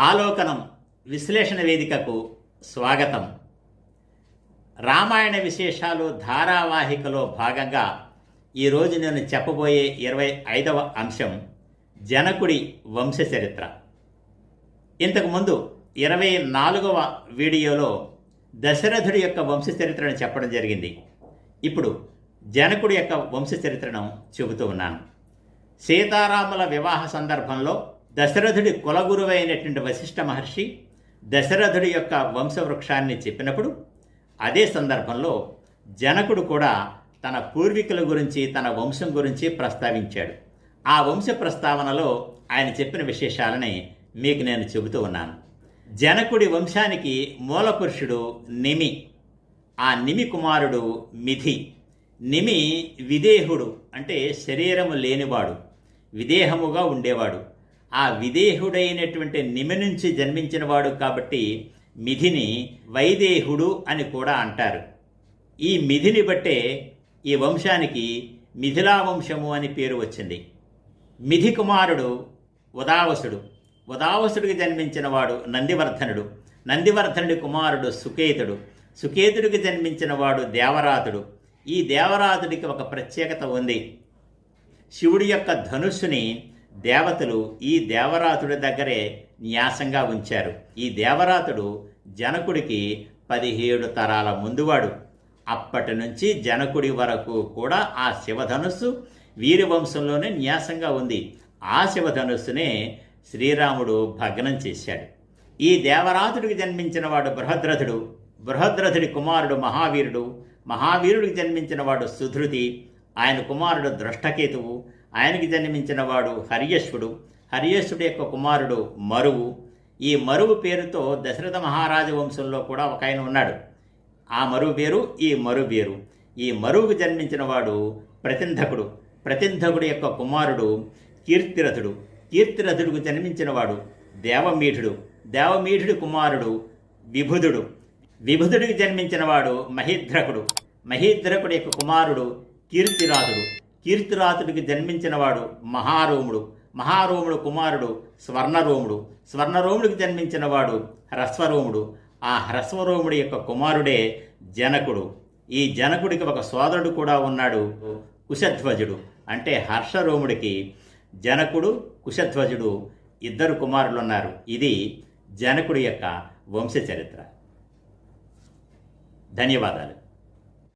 ఆలోకనం విశ్లేషణ వేదికకు స్వాగతం. రామాయణ విశేషాలు ధారావాహికలో భాగంగా ఈరోజు నేను చెప్పబోయే ఇరవై ఐదవ అంశం జనకుడి వంశచరిత్ర. ఇంతకుముందు ఇరవై నాలుగవ వీడియోలో దశరథుడి యొక్క వంశచరిత్రను చెప్పడం జరిగింది. ఇప్పుడు జనకుడి యొక్క వంశచరిత్రను చెబుతూ ఉన్నాను. సీతారాముల వివాహ సందర్భంలో దశరథుడి కులగురువైనటువంటి వశిష్ఠ మహర్షి దశరథుడి యొక్క వంశవృక్షాన్ని చెప్పినప్పుడు అదే సందర్భంలో జనకుడు కూడా తన పూర్వీకుల గురించి తన వంశం గురించి ప్రస్తావించాడు. ఆ వంశ ప్రస్తావనలో ఆయన చెప్పిన విశేషాలని మీకు నేను చెబుతూ ఉన్నాను. జనకుడి వంశానికి మూలపురుషుడు నిమి. ఆ నిమి కుమారుడు మిథి. నిమి విదేహుడు అంటే శరీరము లేనివాడు విదేహముగా ఉండేవాడు. ఆ విదేహుడైనటువంటి నిమి నుంచి జన్మించినవాడు కాబట్టి మిథిని వైదేహుడు అని కూడా అంటారు. ఈ మిథిని బట్టే ఈ వంశానికి మిథిలా వంశము అని పేరు వచ్చింది. మిథి కుమారుడు ఉదావసుడు. ఉదావసుడికి జన్మించినవాడు నందివర్ధనుడు. నందివర్ధనుడి కుమారుడు సుకేతుడు. సుకేతుడికి జన్మించినవాడు దేవరాతుడు. ఈ దేవరాతుడికి ఒక ప్రత్యేకత ఉంది. శివుడి యొక్క ధనుస్సుని దేవతలు ఈ దేవరాతుడి దగ్గరే న్యాసంగా ఉంచారు. ఈ దేవరాతుడు జనకుడికి పదిహేడు తరాల ముందువాడు. అప్పటి నుంచి జనకుడి వరకు కూడా ఆ శివధనుస్సు వీరి వంశంలోనే న్యాసంగా ఉంది. ఆ శివధనుస్సునే శ్రీరాముడు భగ్నం చేశాడు. ఈ దేవరాతుడికి జన్మించినవాడు బృహద్రథుడు. బృహద్రథుడి కుమారుడు మహావీరుడు. మహావీరుడికి జన్మించిన వాడు సుధృతి. ఆయన కుమారుడు దృష్టకేతువు ఆయనకి జన్మించినవాడు హర్యశ్వుడు. హర్యశ్వుడి యొక్క కుమారుడు మరువు. ఈ మరువు పేరుతో దశరథ మహారాజ వంశంలో కూడా ఒక ఆయన ఉన్నాడు. ఆ మరువు పేరు ఈ మరువు పేరు. ఈ మరువుకు జన్మించినవాడు ప్రతింధకుడు. ప్రతింధకుడు యొక్క కుమారుడు కీర్తిరథుడు. కీర్తిరథుడికి జన్మించినవాడు దేవమీఠుడు. దేవమీఠుడి కుమారుడు విభుధుడు విభుధుడికి జన్మించినవాడు మహీద్రకుడు. మహీద్రకుడి యొక్క కుమారుడు కీర్తిరాధుడు కీర్తిరాతుడికి జన్మించినవాడు మహారోముడు మహారోముడు కుమారుడు స్వర్ణరోముడు స్వర్ణరోముడికి జన్మించినవాడు హ్రస్వరోముడు. ఆ హ్రస్వరోముడి యొక్క కుమారుడే జనకుడు. ఈ జనకుడికి ఒక సోదరుడు కూడా ఉన్నాడు కుశధ్వజుడు. అంటే హర్షరోముడికి జనకుడు కుశధ్వజుడు ఇద్దరు కుమారులు ఉన్నారు ఇది జనకుడి యొక్క వంశ చరిత్ర ధన్యవాదాలు.